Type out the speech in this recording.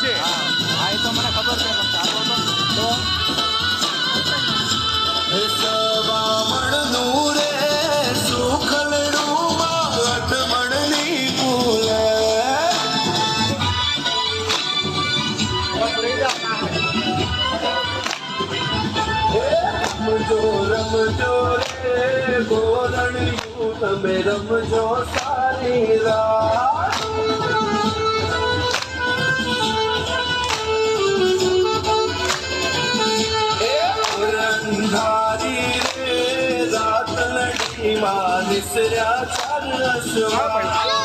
છે. હા એ તો મને ખબર છે પણ ચાલો તો. રે ફૂલે. રમજો રમજો રે ગોરણિયું તમે રમજો સારી રાત. રે